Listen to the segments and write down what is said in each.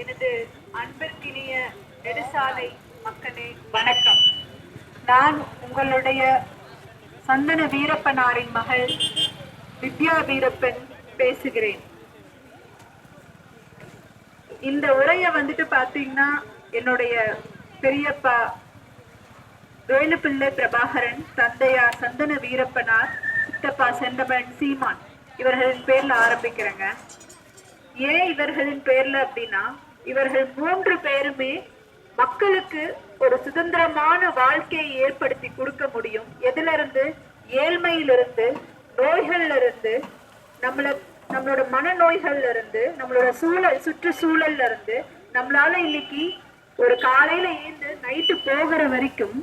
எனது அன்பிற்கினிய நெடுசாலை மக்களே வணக்கம். நான் உங்களுடைய சந்தன வீரப்பனாரின் மகள் வித்யா வீரப்பன் பேசுகிறேன். இந்த உரையை வந்துட்டு பாத்தீங்கன்னா என்னுடைய பெரியப்பா வேலுப்பிள்ளை பிரபாகரன் தந்தையார் சந்தன வீரப்பனார் சித்தப்பா செந்தமன் சீமான் இவர்களின் பேர்ல ஆரம்பிக்கிறேங்க. ஏன் இவர்களின் பேர்ல அப்படின்னா இவர்கள் மூன்று பேருமே மக்களுக்கு ஒரு சுதந்திரமான வாழ்க்கையை ஏற்படுத்தி கொடுக்க முடியும். எதுல இருந்து ஏழ்மையிலிருந்து நோய்கள்ல இருந்து நம்மள நம்மளோட மனநோய்கள்ல இருந்து நம்மளோட சூழல் சுற்றுச்சூழல்ல இருந்து நம்மளால இன்னைக்கு ஒரு காலையில ஏந்து நைட்டு போகிற வரைக்கும்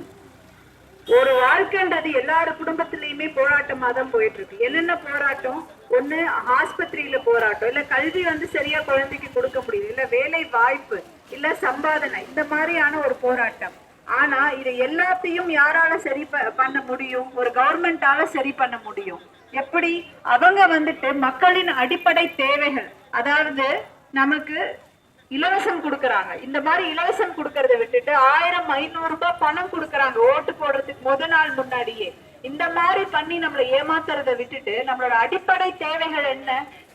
ஒரு வாழ்க்கைன்றது எல்லாரு குடும்பத்திலயுமே போராட்டமா தான் போயிட்டு இருக்கு என்னென்ன போராட்டம்? ஒண்ணு ஆஸ்பத்திரியில போராட்டம். இல்ல கல்வி வந்து சரியா குழந்தைக்கு கொடுக்க முடியுது. இல்ல வேலை வாய்ப்பு இல்ல சம்பாதனை இந்த மாதிரியான ஒரு போராட்டம். ஆனா இது எல்லாத்தையும் யாரால சரி ப- பண்ண முடியும்? ஒரு கவர்மெண்டால சரி பண்ண முடியும். எப்படி? அவங்க வந்துட்டு மக்களின் அடிப்படை தேவைகள். அதாவது நமக்கு இலவசம் கொடுக்கறாங்க. இந்த மாதிரி இலவசம் கொடுக்கறத விட்டுட்டு ஆயிரம் ஐநூறு ரூபாய் பணம் கொடுக்கறாங்க ஓட்டு போடுறதுக்கு முத நாள் முன்னாடியே. இந்த மாதிரி பண்ணி நம்மளை ஏமாத்துறத விட்டுட்டு நம்மளோட அடிப்படை தேவைகள் என்ன?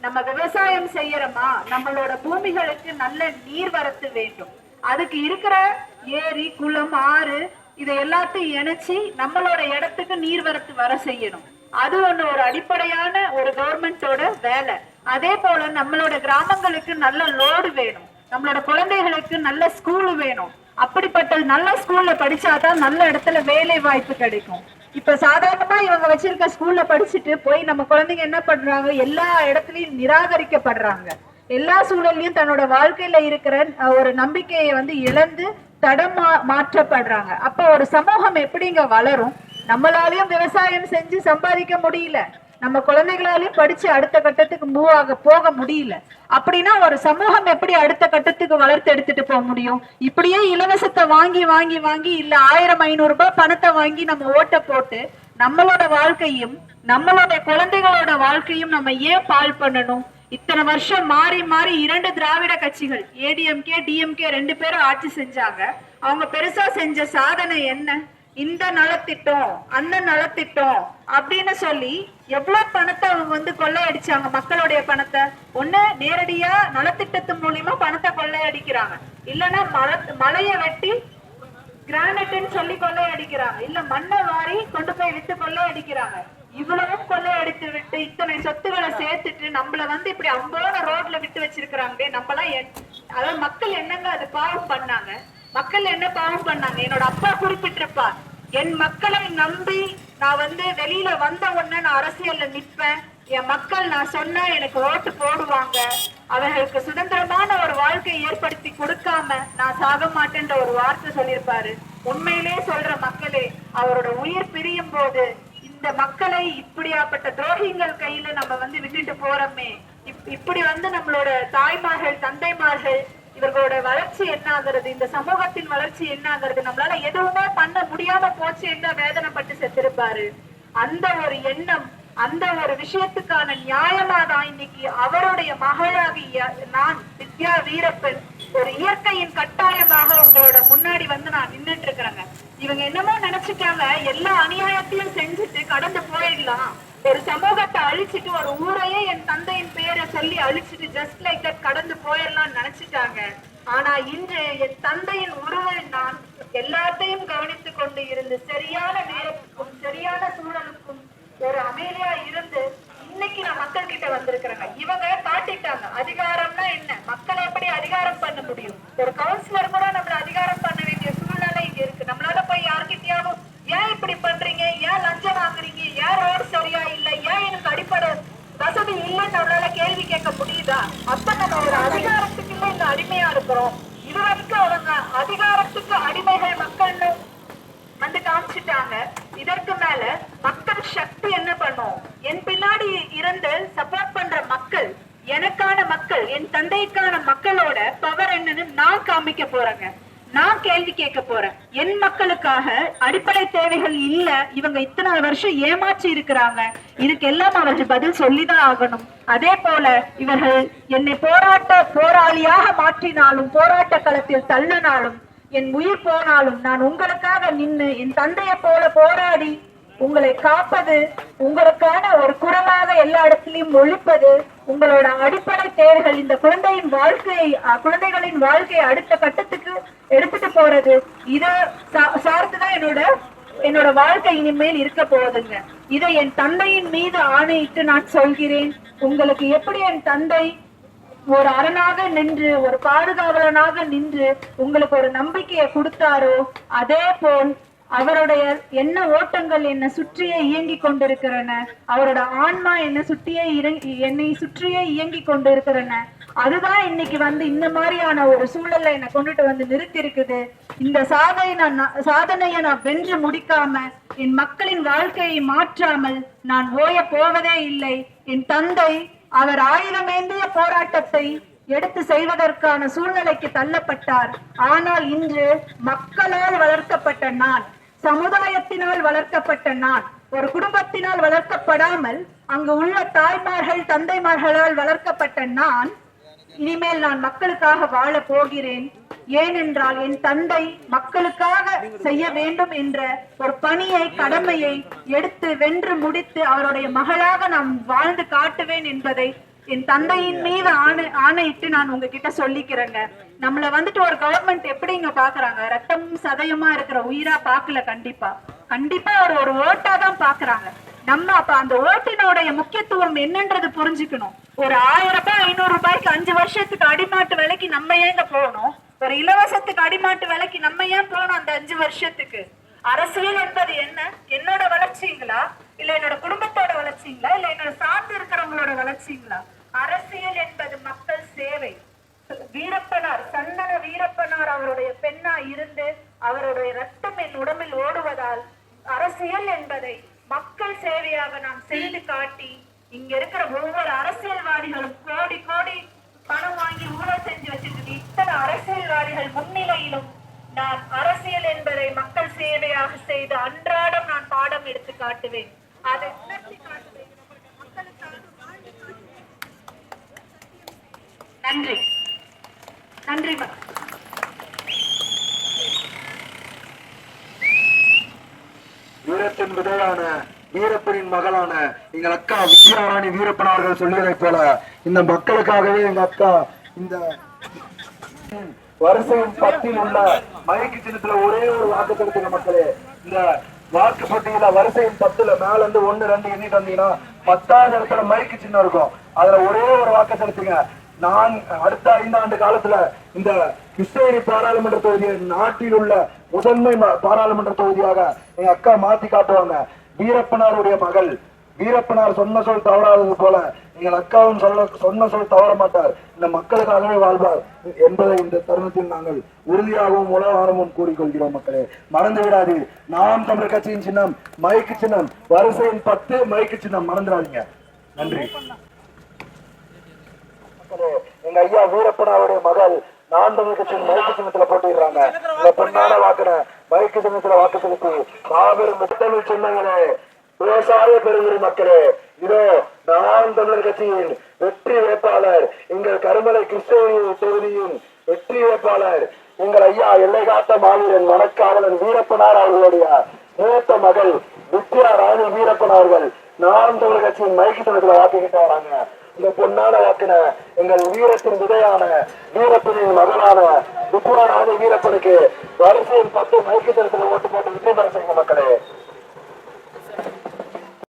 நம்ம விவசாயம் செய்யறோமா? நம்மளோட பூமிகளுக்கு நல்ல நீர் வரத்து வேண்டும். அதுக்கு இருக்கிற ஏரி குளம் ஆறு இதை எல்லாத்தையும் இணைச்சி நம்மளோட இடத்துக்கு நீர் வரத்து வர செய்யணும். அது ஒண்ணு ஒரு அடிப்படையான ஒரு கவர்மெண்டோட வேலை. அதே போல நம்மளோட கிராமங்களுக்கு நல்ல லோடு வேணும். நம்மளோட குழந்தைகளுக்கு நல்ல ஸ்கூல் வேணும். அப்படிப்பட்ட நல்ல ஸ்கூல்ல படிச்சாதான் நல்ல இடத்துல வேலை வாய்ப்பு கிடைக்கும். இப்ப சாதாரணமா இவங்க வச்சிருக்க ஸ்கூல்ல படிச்சுட்டு போய் நம்ம குழந்தைங்க என்ன பண்றாங்க? எல்லா இடத்துலயும் நிராகரிக்கப்படுறாங்க. எல்லா சூழல்லையும் தன்னோட வாழ்க்கையில இருக்கிற ஒரு நம்பிக்கையை வந்து இழந்து தடம் மா- மாற்றப்படுறாங்க. அப்ப ஒரு சமூகம் எப்படிங்க வளரும்? நம்மளாலையும் விவசாயம் செஞ்சு சம்பாதிக்க முடியல. நம்ம குழந்தைகளாலையும் படிச்சு அடுத்த கட்டத்துக்கு மூவ் ஆக போக முடியல. அப்படின்னா ஒரு சமூகம் எப்படி அடுத்த கட்டத்துக்கு வளர்த்து எடுத்துட்டு போக முடியும்? இப்படியே இலவசத்தை வாங்கி வாங்கி வாங்கி இல்ல ஆயிரம் ஐநூறு ரூபாய் பணத்தை வாங்கி நம்ம ஓட்ட போட்டு நம்மளோட வாழ்க்கையும் நம்மளோட குழந்தைகளோட வாழ்க்கையும் நம்ம ஏன் பால் பண்ணணும்? இத்தனை வருஷம் மாறி மாறி இரண்டு திராவிட கட்சிகள் ஏடிஎம்கே டிஎம்கே ரெண்டு பேரும் ஆட்சி செஞ்சாங்க. அவங்க பெருசா செஞ்ச சாதனை என்ன? இந்த நலத்திட்டம் அந்த நலத்திட்டம் அப்படின்னு சொல்லி எவ்வளவு பணத்தை அவங்க வந்து கொள்ளையடிச்சாங்க மக்களுடைய பணத்தை? ஒண்ணு நேரடியா நலத்திட்டத்து மூலியமா பணத்தை கொள்ளையடிக்கிறாங்க. இல்லைன்னா மல மலையை வெட்டி கிரானைட்னு சொல்லி கொள்ளையடிக்கிறாங்க. இல்ல மண்ணை வாரி கொண்டு போய் வித்து கொள்ளையடிக்கிறாங்க. இவ்வளவும் கொள்ளையடித்து விட்டு இத்தனை சொத்துக்களை சேர்த்துட்டு நம்மள வந்து இப்படி அம்போன ரோட்ல விட்டு வச்சிருக்கிறாங்களே நம்மளாம் எல்லாம் அதாவது மக்கள் என்னங்க அது பாவம் பண்ணாங்க? மக்கள் என்ன பாவம் பண்ணாங்க? என்னோட அப்பா குறிப்பிட்டிருப்பார். என் மக்களை நம்பி நான் வந்து வெளியில வந்த உடனே நான் அரசியல்ல நிற்பேன். என் மக்கள் நான் சொன்னா எனக்கு ஓட்டு போடுவாங்க. அவர்களுக்கு சுதந்திரமான ஒரு வாழ்க்கையை ஏற்படுத்தி கொடுக்காம நான் சாக மாட்டேன்ற ஒரு வார்த்தை சொல்லியிருப்பாரு. உண்மையிலே சொல்ற மக்களே அவரோட உயிர் பிரியும் போது இந்த மக்களை இப்படியாப்பட்ட துரோகிகள் கையில நம்ம வந்து விட்டுட்டு போறோமே. இப்- இப்படி வந்து நம்மளோட தாய்மார்கள் தந்தைமார்கள் இவர்களோட வளர்ச்சி என்ன ஆகுறது இந்த சமூகத்தின் வளர்ச்சி என்ன ஆகுறது நம்மளால எதுவுமே பண்ண முடியாம போச்சு என்ன வேதனைப்பட்டு செத்திருப்பாரு. அந்த ஒரு எண்ணம் அந்த ஒரு விஷயத்துக்கான நியாயமா தான் இன்னைக்கு அவருடைய மகளாகிய நான் வித்யா வீரப்பன் ஒரு இயற்கையின் கட்டாயமாக உங்களோட முன்னாடி வந்து நான் நின்றுட்டு இருக்கிறேங்க இவங்க என்னமோ நினைச்சுட்டாங்க எல்லா அநியாயத்தையும் செஞ்சுட்டு கடந்து போயிடலாம். ஒரு சமூகத்தை அழிச்சிட்டு ஒரு ஊரையே என் தந்தையின் பேரை சொல்லி அழிச்சிட்டு ஜஸ்ட் லைக் தட் கடந்து ஆனா இன்று என் தந்தையின் உருவல் நான் எல்லாத்தையும் கவனித்துக் கொண்டு இருந்து சரியான நேரத்துக்கும் சரியான சூழலுக்கும் ஒரு அமைதியா இருந்து இன்னைக்கு நான் மக்கள் கிட்ட வந்திருக்கிறேங்க. இவங்க காட்டிட்டாங்க. அதிகாரம்னா என்ன? மக்களை எப்படி அதிகாரம் பண்ண முடியும்? ஒரு கவுன்சிலர் கூட நம்மள அதிகாரம் பண்ண வேண்டிய சூழ்நிலை இங்க இருக்கு. நம்மளால போய் யாருக்கிட்டயாலும் ஏன் இப்படி பண்றீங்க? ஏன் லஞ்சம் வாங்குறீங்க? ஏன் ரோடு சரியா இல்ல? ஏன் எனக்கு அடிப்படை வசதி இல்லைன்னு நம்மளால கேள்வி கேட்க முடியுதா? அப்ப நம்ம ஒரு அதிகாரத்தை அடிமையா இருக்கிறோம். இது வரைக்கும் அவங்க அதிகாரத்துக்கு அடிமைகள் மக்கள்னு வந்து காமிச்சிட்டாங்க. இதற்கு மேல மக்கள் சக்தி என்ன பண்ணும்? என் பின்னாடி இருந்து சப்போர்ட் பண்ற மக்கள் எனக்கான மக்கள் என் தந்தைக்கான மக்களோட பவர் என்னன்னு நான் காமிக்க போறேங்க. நான் கேள்வி கேட்க போறேன். என் மக்களுக்காக அடிப்படை தேவைகள் இல்ல இவங்க இத்தனை வருஷம் ஏமாற்றி இருக்கிறாங்க. இதுக்கு எல்லாம் அவர்கள் பதில் சொல்லிதான் ஆகணும். அதே போல இவர்கள் என்னை போராட்ட போராளியாக மாற்றினாலும் போராட்ட களத்தில் தள்ளினாலும் என் உயிர் போனாலும் நான் உங்களுக்காக நின்னு என் தந்தையை போல போராடி உங்களை காப்பது உங்களுக்கான ஒரு குரலாக எல்லா இடத்திலையும் ஒழிப்பது உங்களோட அடிப்படை தேவைகள் இந்த குழந்தையின் வாழ்க்கையை குழந்தைகளின் வாழ்க்கையை அடுத்த கட்டத்துக்கு எடுத்துட்டு போறது இதை சார்ந்துதான் என்னோட என்னோட வாழ்க்கை இனிமேல் இருக்க போகுதுங்க. இதை என் தந்தையின் மீது ஆணையிட்டு நான் சொல்கிறேன். உங்களுக்கு எப்படி என் தந்தை ஒரு அரணாக நின்று ஒரு பாதுகாவலனாக நின்று உங்களுக்கு ஒரு நம்பிக்கையை கொடுத்தாரோ அதே போல் அவருடைய என்ன ஓட்டங்கள் என்னை சுற்றியே இயங்கிக் கொண்டிருக்கிறன? அவரோட ஆன்மா என்னை சுற்றியே என்னை சுற்றியே இயங்கி கொண்டிருக்கிறன. அதுதான் இன்னைக்கு வந்து இந்த மாதிரியான ஒரு சூழல்ல என்னை கொண்டுட்டு வந்து நிறுத்தி இருக்குது இந்த சாதனை நான் நான்- சாதனையை நான் வென்று முடிக்காம என் மக்களின் வாழ்க்கையை மாற்றாமல் நான் ஓய போவதே இல்லை. என் தந்தை அவர் ஆயுதமேந்திய போராட்டத்தை எடுத்து செய்வதற்கான சூழ்நிலைக்கு தள்ளப்பட்டார். ஆனால் இன்று மக்களால் வளர்க்கப்பட்ட நான் சமுதாயத்தினால் வளர்க்கப்பட்ட நான் ஒரு குடும்பத்தினால் வளர்க்கப்படாமல் அங்கு உள்ள தாய்மார்கள் தந்தைமார்களால் வளர்க்கப்பட்ட நான் இனிமேல் நான் மக்களுக்காக வாழ போகிறேன். ஏனென்றால் என் தந்தை மக்களுக்காக செய்ய வேண்டும் என்ற ஒரு பணியை கடமையை எடுத்து வென்று முடித்து அவருடைய மகளாக நான் வாழ்ந்து காட்டுவேன் என்பதை என் தந்தையின் மீது ஆணை ஆணையிட்டு நான் உங்ககிட்ட சொல்லிக்கிறேங்க. நம்மள வந்துட்டு ஒரு கவர்மெண்ட் எப்படி இங்க பாக்குறாங்க? ரத்தமும் சதயமா இருக்கிற உயிரா பாக்கல கண்டிப்பா. கண்டிப்பா ஒரு ஒரு ஓட்டா தான் பாக்குறாங்க. நம்ம அப்ப அந்த ஓட்டினுடைய முக்கியத்துவம் என்னன்றது புரிஞ்சுக்கணும். ஒரு ஆயிரம் ரூபாய் ஐநூறு ரூபாய்க்கு அஞ்சு வருஷத்துக்கு அடிமாட்டு விலைக்கு நம்ம ஏங்க போகணும்? ஒரு இலவசத்துக்கு அடிமாட்டு விலைக்கு நம்ம ஏன் போகணும் அந்த அஞ்சு வருஷத்துக்கு? அரசியல் என்பது என்ன? என்னோட வளர்ச்சிங்களா? இல்ல என்னோட குடும்பத்தோட வளர்ச்சிங்களா? இல்ல என்னோட சார்ந்து இருக்கிறவங்களோட வளர்ச்சிங்களா? அரசியல் என்பது மக்கள் சேவை. வீரப்பனார் சந்தன வீரப்பனார் அவருடைய பெண்ணா இருந்து அவருடைய ரத்தம் என் உடம்பில் ஓடுவதால் அரசியல் என்பதை மக்கள் சேவையாக நாம் செய்து காட்டி இங்க இருக்கிற ஒவ்வொரு அரசியல்வாதிகளும் கோடி கோடி பணம் வாங்கி ஊழல் செஞ்சு வச்சிருக்கு இத்தனை அரசியல்வாதிகள் முன்னிலையிலும் நான் அரசியல் என்பதை மக்கள் சேவையாக செய்து அன்றாடம் நான் பாடம் எடுத்து காட்டுவேன். அதை உணர்த்தி காட்டுவேன். நன்றி. நன்றி. வீரத்தின் விதையான வீரப்பனின் மகளான எங்கள் அக்கா வித்யாராணி வீரப்பன் அவர்கள் சொல்லுவதைப் போல இந்த மக்களுக்காகவே எங்க அக்கா இந்த வரிசையின் பத்தில் உள்ள மயக்கு சின்னத்துல ஒரே ஒரு வாக்கு செலுத்துங்க மக்களே. இந்த வாக்கு பட்டியல வரிசையின் பத்துல மேல இருந்து ஒண்ணு ரெண்டு எண்ணிட்டு வந்தீங்கன்னா பத்தாவது இடத்துல மைக்கு சின்னம் இருக்கும். அதுல ஒரே ஒரு வாக்கு செலுத்துங்க. நான் அடுத்த ஐந்தாண்டு காலத்துல இந்த கிருஷ்ணகிரி பாராளுமன்ற தொகுதியை நாட்டில் உள்ள முதன்மை பாராளுமன்ற தொகுதியாக எங்க அக்கா மாத்தி காட்டுவாங்க. வீரப்பனாருடைய மகள். வீரப்பனார் சொன்ன சொல் தவறாதது போல எங்கள் அக்காவும் சொல்ல சொன்ன சொல் தவற மாட்டார். இந்த மக்களுக்காகவே வாழ்வார் என்பதை இந்த தருணத்தில் நாங்கள் உறுதியாகவும் உலகாரமும் கூறிக்கொள்கிறோம் மக்களே. மறந்து விடாது நாம் தமிழர் கட்சியின் சின்னம் மைக்கு சின்னம். வரிசையின் பத்து மைக்கு சின்னம். மறந்துடாதீங்க. நன்றி. எங்க ஐயா வீரப்பனாவுடைய மகள் நான் தமிழ் கட்சியின் மைக்கு சின்னத்துல போட்டிடுறாங்க. இந்த பொன்னான வாக்குன மைக்கு சின்னத்துல வாக்கு செலுத்தி மாபெரும் முத்தமிழ் சின்னங்களே விவசாய பெருங்குடி மக்களே இதோ நான் தமிழர் கட்சியின் வெற்றி வேட்பாளர் எங்கள் கருமலை கிருஷ்ணகிரி தொகுதியின் வெற்றி வேட்பாளர் எங்கள் ஐயா எல்லை காத்த மாவீரன் வனக்காவலன் வீரப்பனார் அவர்களுடைய மூத்த மகள் வித்யா ராணி வீரப்பன் அவர்கள் நாம் தமிழர் கட்சியின் மைக்கு சின்னத்துல வாக்குகிட்டு வராங்க. இந்த பொன்னான வாக்கின எங்கள் வீரத்தின் விதையான வீரப்பனின் மகனான வித்யா வீரப்பனுக்கு வரிசையில் பத்து மைக்கு ஓட்டு போட்டு விஜய் செய்யுங்க மக்களே.